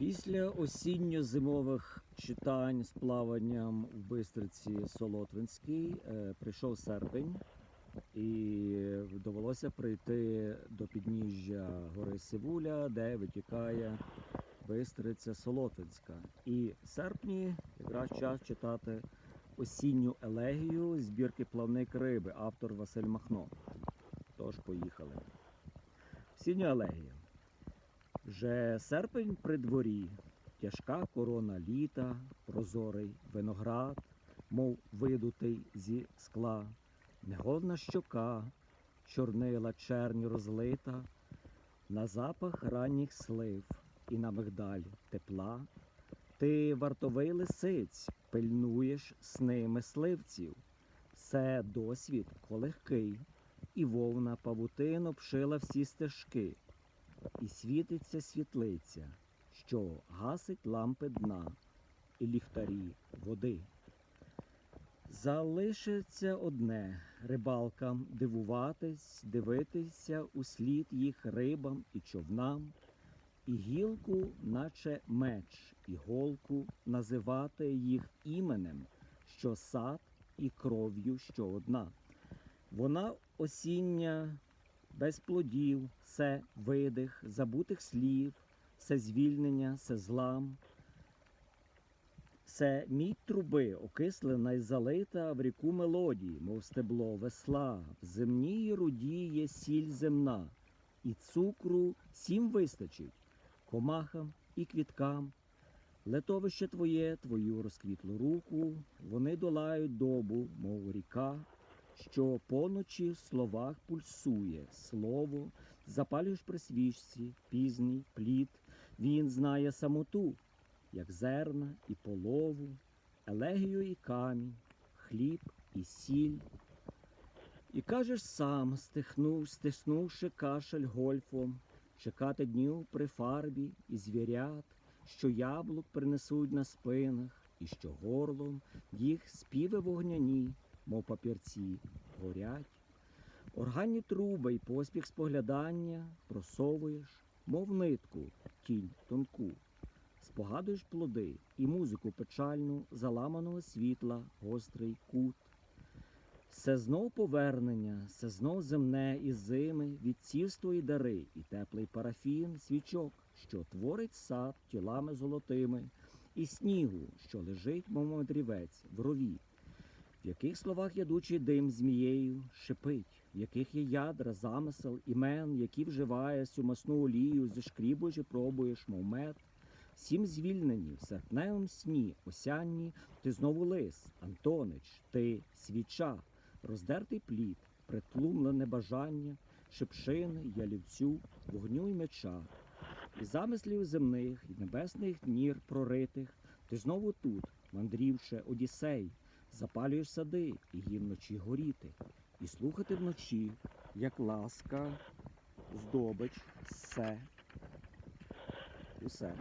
Після осінньо-зимових читань з плаванням в Бистриці Солотвинській е, прийшов серпень, і довелося прийти до підніжжя гори Сивуля, де витікає Бистриця Солотвинська. І в серпні якраз час читати осінню елегію збірки Плавник риби, автор Василь Махно. Тож поїхали. Осіння елегія. Вже серпень при дворі, тяжка корона літа, прозорий виноград, мов видутий зі скла, негодна щока, чорнила чернь розлита, на запах ранніх слив і на мигдаль тепла. Ти вартовий лисиць, пильнуєш сни мисливців, все досвід колегкий, і вовна павутин обшила всі стежки і світиться світлиця, що гасить лампи дна і ліхтарі води. Залишиться одне рибалкам дивуватись, дивитися у слід їх рибам і човнам, і гілку, наче меч, і голку називати їх іменем, що сад і кров'ю що одна. Вона осіння без плодів, все видих, забутих слів, все звільнення, все злам. Все мідь труби, окислена й залита в ріку мелодії, мов стебло весла, в земній руді є сіль земна, і цукру сім вистачить, комахам і квіткам. Летовище твоє, твою розквітлу руку, вони долають добу, мов ріка, що поночі в словах пульсує. Слово, запалюєш при свічці, пізній плід, він знає самоту, як зерна і полову, елегію і камінь, хліб і сіль. І кажеш сам, стихнув, стиснувши кашель гольфом, чекати днів при фарбі і звірят, що яблук принесуть на спинах, і що горлом їх співи вогняні, мов папірці, горять. Органні труби й поспіх споглядання просовуєш, мов нитку, тінь тонку. Спогадуєш плоди і музику печальну заламаного світла, гострий кут. Все знов повернення, все знов земне і зими, відцівство і дари, і теплий парафін, свічок, що творить сад тілами золотими, і снігу, що лежить, мов мандрівець, в рові. В яких словах ядучий дим змією шипить, в яких є ядра, замисел, імен, які вживає сю масну олію, зішкрібуєш і пробуєш, мов мед. Всім звільнені в серпневому сні, осянні, ти знову лис, Антонич, ти свіча, роздертий плід, притлумлене бажання, шипшини, ялівцю, вогню й меча. І замислів земних, і небесних днір проритих, ти знову тут, мандрівши Одіссей, запалюєш сади і їм вночі горіти, і слухати вночі, як ласка, здобич, все, усе.